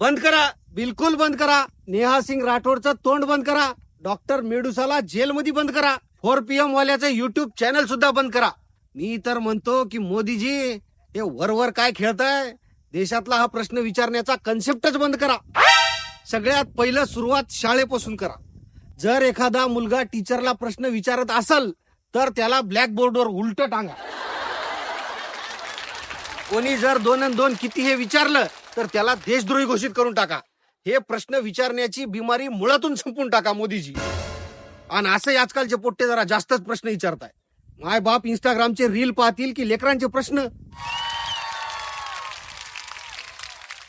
बंद करा. बिलकुल बंद करा. नेहा सिंग राठोडचं तोंड बंद करा. डॉक्टर मेडुसाला जेलमध्ये बंद करा. फोर पी एम वाल्याचं युट्यूब चॅनल सुद्धा बंद करा. मी तर म्हणतो की मोदीजी हे वरवर काय खेळताय? देशातला हा प्रश्न विचारण्याचा कन्सेप्टच बंद करा. सगळ्यात पहिलं सुरुवात शाळेपासून करा. जर एखादा मुलगा टीचरला प्रश्न विचारत असल तर त्याला ब्लॅकबोर्डवर उलट टांगा. कोणी जर दोन दोन किती हे विचारलं तर त्याला देशद्रोही घोषित करून टाका. हे प्रश्न विचारण्याची बिमारी मुळातून संपून टाका मोदीजी. आणि असंही आजकालचे पोट्टे जरा जास्तच प्रश्न विचारताय. माय बाप इंस्टाग्रामचे रील पाहतील की लेकरांचे प्रश्न?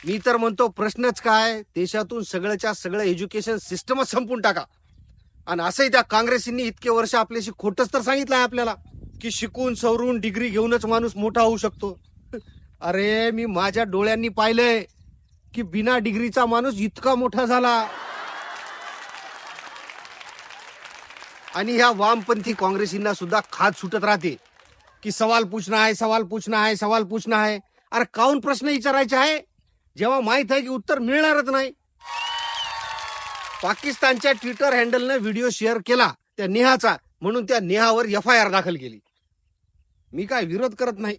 मी तर म्हणतो प्रश्नच काय? देशातून सगळ्याच्या सगळं एज्युकेशन सिस्टमच संपून टाका. आणि असंही त्या काँग्रेसींनी इतके वर्ष आपल्याशी खोटच तर सांगितलं आहे आपल्याला की शिकून सवरून डिग्री घेऊनच माणूस मोठा होऊ शकतो. अरे मी माझ्या डोळ्यांनी पाहिलंय की बिना डिग्रीचा माणूस इतका मोठा झाला. आणि ह्या वामपंथी काँग्रेसींना सुद्धा खात सुटत राहते की सवाल पूछना आहे सवाल पूछना आहे सवाल पूछना आहे. अरे काऊन प्रश्न विचारायचे आहे? जेव्हा माहीत आहे की उत्तर मिळणारच नाही. पाकिस्तानच्या ट्विटर हँडलनं व्हिडिओ शेअर केला त्या नेहाचा म्हणून त्या नेहावर एफ आय आर दाखल केली. मी काय विरोध करत नाही.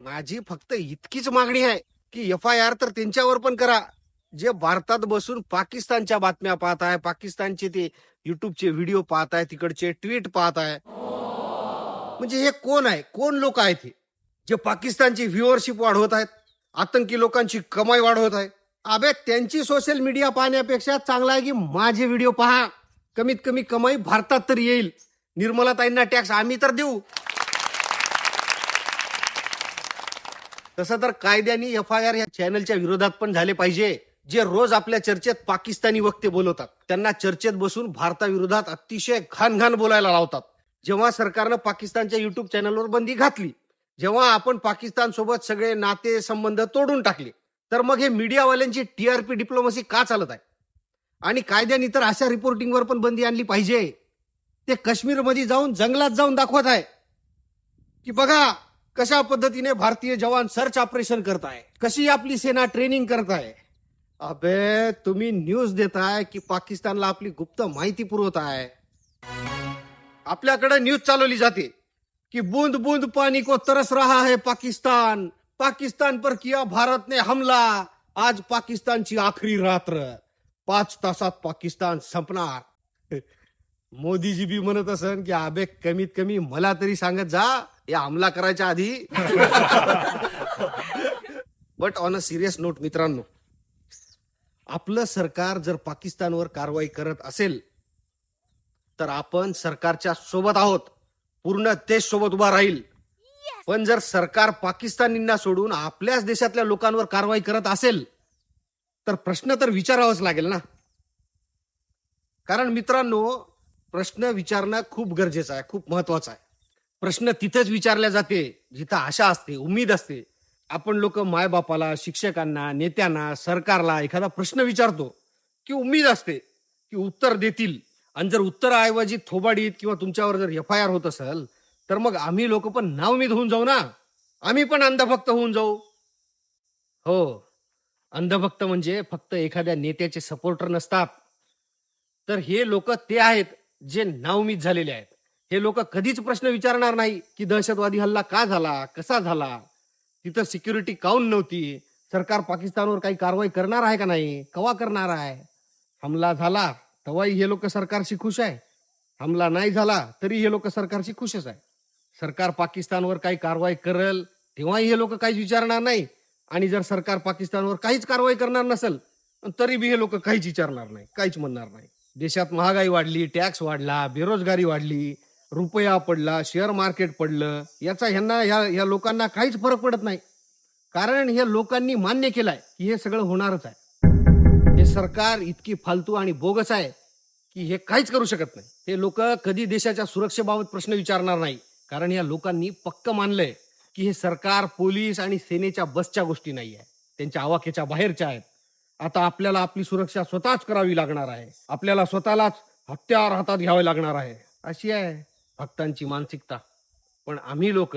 माझी फक्त इतकीच मागणी आहे की एफ आय आर तर त्यांच्यावर पण करा. जे भारतात बसून पाकिस्तानच्या बातम्या पाहत आहे पाकिस्तानचे ते युट्यूबचे व्हिडिओ पाहत आहे तिकडचे ट्विट पाहत आहे. म्हणजे हे कोण आहे? कोण लोक आहेत हे? जे पाकिस्तानची व्ह्युअरशिप वाढवत आहेत आतंकी लोकांची कमाई वाढवत आहे अबे त्यांची सोशल मीडिया पाहण्यापेक्षा चांगला आहे की माझे व्हिडिओ पहा. कमीत कमी कमाई भारतात तर येईल. निर्मला ताईंना टॅक्स आम्ही तर देऊ. तसं तर कायद्याने एफ आय आर या चॅनलच्या विरोधात पण झाले पाहिजे. जे रोज आपल्या चर्चेत पाकिस्तानी वक्ते बोलवतात. त्यांना चर्चेत बसून भारताविरोधात अतिशय घाण घाण बोलायला लावतात. जेव्हा सरकारनं पाकिस्तानच्या युट्यूब चॅनलवर बंदी घातली जेव्हा आपण पाकिस्तान सोबत सगळे नाते संबंध तोडून टाकले तर मग हे मीडियावाल्यांची टीआरपी डिप्लोमसी का चालत आहे? आणि कायद्याने तर अशा रिपोर्टिंगवर पण बंदी आणली पाहिजे. ते काश्मीरमध्ये जाऊन जंगलात जाऊन दाखवत आहे. की बघा कशा पद्धतीने भारतीय जवान सर्च ऑपरेशन करताय? कशी आपली सेना ट्रेनिंग करताय? अबे, तुम्ही न्यूज़ देताय की पाकिस्तानला आपली गुप्त माहिती पुरवत आहे आपल्याकडे न्यूज़ चालवली जाते कि बूंद बूंद पानी को तरस रहा है पाकिस्तान. पाकिस्तान पर किया भारत ने हमला. आज पाकिस्तानची आखरी रात्र. पाच तासात पाकिस्तान संपणार. मोदीजी बी म्हणत असन की अबे कमीत कमी मला तरी सांगत जा या हमला करायच्या आधी. But on a serious note मित्रांनो आपलं सरकार जर पाकिस्तानवर कारवाई करत असेल तर आपण सरकारच्या सोबत आहोत. पूर्ण देश सोबत उभा राहील. पण जर सरकार पाकिस्तानींना सोडून आपल्याच देशातल्या लोकांवर कारवाई करत असेल तर प्रश्न तर विचारावाच लागेल ना. कारण मित्रांनो प्रश्न विचारणं खूप गरजेचं आहे खूप महत्वाचं आहे. प्रश्न तिथेच विचारल्या जाते जिथं आशा असते उमेद असते. आपण लोक मायबापाला शिक्षकांना नेत्यांना सरकारला एखादा प्रश्न विचारतो की उमेद असते की उत्तर देतील. आणि जर उत्तराऐवजी थोबाडीत किंवा तुमच्यावर जर एफ आय आर होत असेल तर मग आम्ही लोक पण नाउमीद होऊन जाऊ ना. आम्ही पण अंधभक्त होऊन जाऊ. हो. अंधभक्त म्हणजे फक्त एखाद्या नेत्याचे सपोर्टर नसतात. तर हे लोक ते आहेत जे नावमीद झालेले आहेत हे लोक कधीच प्रश्न विचारणार नाही की दहशतवादी हल्ला का झाला कसा झाला? तिथं सिक्युरिटी काऊन नव्हती? सरकार पाकिस्तानवर काही कारवाई करणार आहे का नाही? कवा करणार आहे? हमला झाला तेव्हाही हे लोक सरकारशी खुश आहे. हमला नाही झाला तरी हे लोक सरकारशी खुशच आहे. सरकार पाकिस्तानवर काही कारवाई करल तेव्हाही हे लोक काहीच विचारणार नाही. आणि जर सरकार पाकिस्तानवर काहीच कारवाई करणार नसेल तरी बी हे लोक काहीच विचारणार नाही काहीच म्हणणार नाही. देशात महागाई वाढली टॅक्स वाढला बेरोजगारी वाढली रुपया पडला शेअर मार्केट पडलं याचा ह्यांना ह्या या लोकांना काहीच फरक पडत नाही. कारण हे लोकांनी मान्य केलंय की हे सगळं होणारच आहे. हे सरकार इतकी फालतू आणि बोगस आहे की हे काहीच करू शकत नाही. हे लोक कधी देशाच्या सुरक्षेबाबत प्रश्न विचारणार नाही. कारण या लोकांनी पक्क मानलंय की हे सरकार पोलीस आणि सेनेच्या बसच्या गोष्टी नाही आहे त्यांच्या आवाक्याच्या बाहेरच्या आहेत. आता आपल्याला आपली सुरक्षा स्वतःच करावी लागणार आहे. आपल्याला स्वतःलाच हत्यार हातात घ्यावे लागणार आहे. अशी आहे भक्तांची मानसिकता. पण आम्ही लोक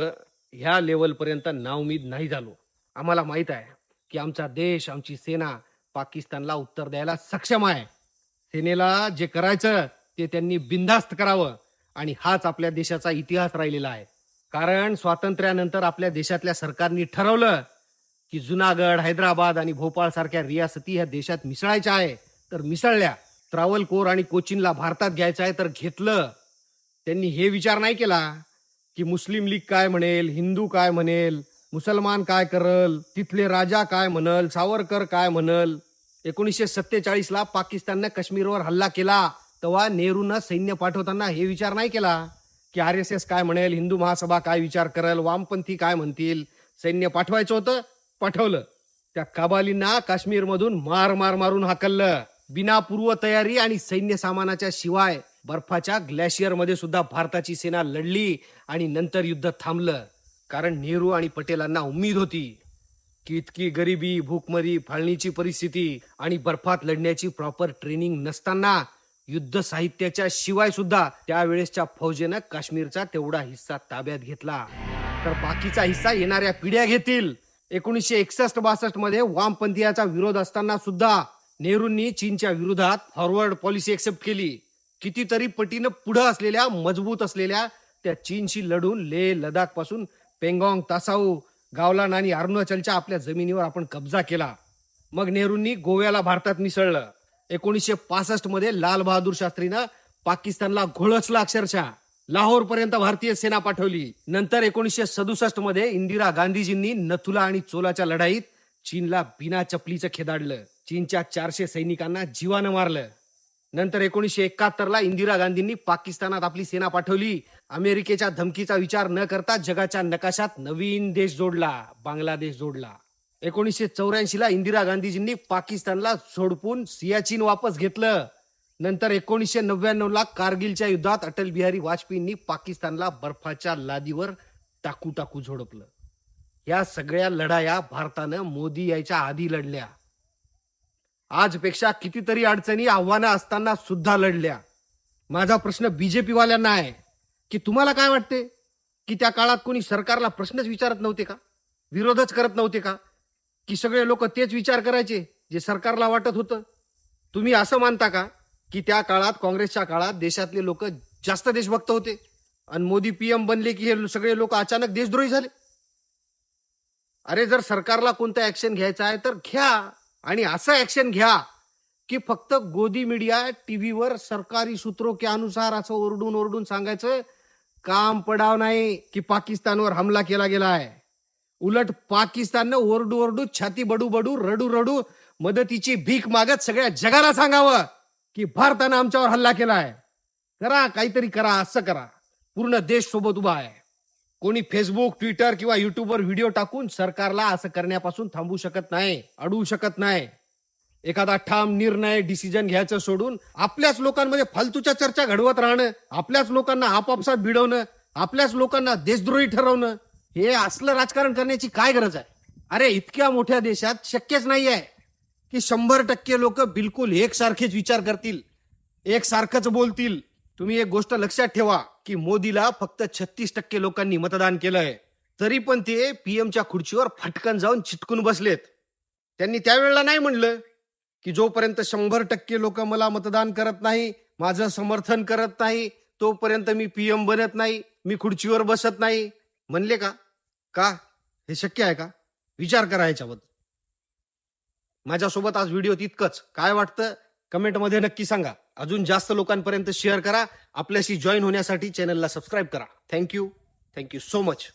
ह्या लेवलपर्यंत नाउमीद नाही झालो. आम्हाला माहीत आहे की आमचा देश आमची सेना पाकिस्तानला उत्तर द्यायला सक्षम आहे. सेनेला जे करायचं ते त्यांनी बिनधास्त करावं आणि हाच आपल्या देशाचा इतिहास राहिलेला आहे. कारण स्वातंत्र्यानंतर आपल्या देशातल्या सरकारने ठरवलं की जुनागड हैदराबाद आणि भोपाळ सारख्या रियासती ह्या देशात मिसळायच्या आहे. तर मिसळल्या. त्रावलकोर आणि कोचीनला भारतात घ्यायचं आहे तर घेतलं. त्यांनी हे विचार नाही केला की मुस्लिम लीग काय म्हणेल हिंदू काय म्हणेल मुसलमान काय करल तिथले राजा काय म्हणल सावरकर काय म्हणल. एकोणीसशे सत्तेचाळीस ला पाकिस्ताननं काश्मीरवर हल्ला केला. तेव्हा नेहरूनं सैन्य पाठवताना हे विचार नाही केला की आर एस एस काय म्हणेल हिंदू महासभा काय विचार करेल वामपंथी काय म्हणतील. सैन्य पाठवायचं होतं. पाठवलं. त्या काबालींना काश्मीरमधून मार मार मारून हाकललं. बिनापूर्व तयारी आणि सैन्य सामानाच्या शिवाय बर्फाच्या ग्लॅशियरमध्ये सुद्धा भारताची सेना लढली आणि नंतर युद्ध थांबलं. कारण नेहरू आणि पटेलांना उम्मीद होती की इतकी गरिबी भूकमरी फाळणीची परिस्थिती आणि बर्फात लढण्याची प्रॉपर ट्रेनिंग नसताना युद्ध साहित्याच्या शिवाय सुद्धा त्यावेळेसच्या फौजेनं काश्मीरचा तेवढा हिस्सा ताब्यात घेतला. तर बाकीचा हिस्सा येणाऱ्या पिढ्या घेतील. एकोणीसशे एकसष्ट बासष्टमध्ये वामपंथीयाचा विरोध असताना सुद्धा नेहरूंनी चीनच्या विरोधात फॉरवर्ड पॉलिसी एक्सेप्ट केली. कितीतरी पटीनं पुढं असलेल्या मजबूत असलेल्या त्या चीनशी लढून लेह लडाखपासून पेंगॉंग तासाऊ गावलान आणि अरुणाचलच्या आपल्या जमिनीवर आपण कब्जा केला. मग नेहरूंनी गोव्याला भारतात मिसळलं. एकोणीसशे पासष्टमध्ये लाल बहादूर शास्त्रीनं पाकिस्तानला घोळसला अक्षरशः. लाहोर पर्यंत भारतीय सेना पाठवली. नंतर एकोणीसशे सदुसष्टमध्ये इंदिरा गांधीजींनी नथुला आणि चोलाच्या लढाईत चीनला बिना चपलीचं खेदाडलं. चीनच्या चारशे सैनिकांना जीवानं मारलं. नंतर एकोणीसशे एकाहत्तर ला इंदिरा गांधींनी पाकिस्तानात आपली सेना पाठवली. अमेरिकेच्या धमकीचा विचार न करता जगाच्या नकाशात नवीन देश जोडला बांगलादेश जोडला. एकोणीसशे चौऱ्याऐंशी ला इंदिरा गांधीजींनी पाकिस्तानला झोडपून सियाचीन वापस घेतलं. नंतर एकोणीसशे नव्याण्णव ला कारगिलच्या युद्धात अटल बिहारी वाजपेयींनी पाकिस्तानला बर्फाच्या लादीवर टाकू टाकू झोडपलं. या सगळ्या लढाया भारतानं मोदी यायच्या आधी लढल्या. आजपेक्षा कितीतरी अडचणी आव्हानं असताना सुद्धा लढल्या. माझा प्रश्न बीजेपी वाल्यांना आहे की तुम्हाला काय वाटते? की त्या काळात कोणी सरकारला प्रश्नच विचारत नव्हते का? विरोधच करत नव्हते का? की सगळे लोक तेच विचार करायचे जे सरकारला वाटत होतं? तुम्ही असं मानता का? की त्या काळात काँग्रेसच्या काळात देशातले लोक जास्त देशभक्त होते. आणि मोदी पीएम बनले की हे सगळे लोक अचानक देशद्रोही झाले. अरे जर सरकारला कोणतं ऍक्शन घ्यायचं आहे तर घ्या. आणि असं ऍक्शन घ्या की फक्त गोदी मीडिया टीव्हीवर सरकारी सूत्रो के अनुसार असं ओरडून ओरडून सांगायचं काम पडाव नाही की पाकिस्तानवर हमला केला गेला आहे. उलट पाकिस्ताननं ओरडू ओरडू छाती बडू बडू रडू रडू मदतीची भीक मागत सगळ्या जगाला सांगावं. की भारतानं आमच्यावर हल्ला केलाय. करा काहीतरी करा असं करा. पूर्ण देश सोबत उभा आहे. कोणी फेसबुक ट्विटर किंवा युट्यूबवर व्हिडिओ टाकून सरकारला असं करण्यापासून थांबू शकत नाही अडवू शकत नाही. एखादा ठाम निर्णय डिसिजन घ्यायचं सोडून आपल्याच लोकांमध्ये फालतूच्या चर्चा घडवत राहणं आपल्याच लोकांना आपापसात भिडवणं आपल्याच लोकांना देशद्रोही ठरवणं हे असलं राजकारण करण्याची काय गरज आहे? अरे इतक्या मोठ्या देशात शक्यच नाही आहे की शंभर टक्के लोक बिलकुल एकसारखेच विचार करतील एकसारखंच बोलतील. तुम्ही एक गोष्ट लक्षात ठेवा की मोदीला फक्त छत्तीस टक्के लोकांनी मतदान केलंय. तरी पण ते पीएमच्या खुर्चीवर फटकन जाऊन चिटकून बसलेत. त्यांनी त्यावेळेला नाही म्हणलं की जोपर्यंत शंभर टक्के लोक मला मतदान करत नाही माझं समर्थन करत नाही तोपर्यंत मी पीएम बनत नाही मी खुर्चीवर बसत नाही. म्हणले का? का? हे शक्य आहे का? विचार करा याच्याबद्दल. माझ्यासोबत आज व्हिडिओ तितकंच. काय वाटतं? कमेंटमध्ये नक्की सांगा. अजून जास्त लोकांपर्यंत शेअर करा. आपल्याशी जॉईन होण्यासाठी चॅनलला सबस्क्राईब करा. Thank you thank you so much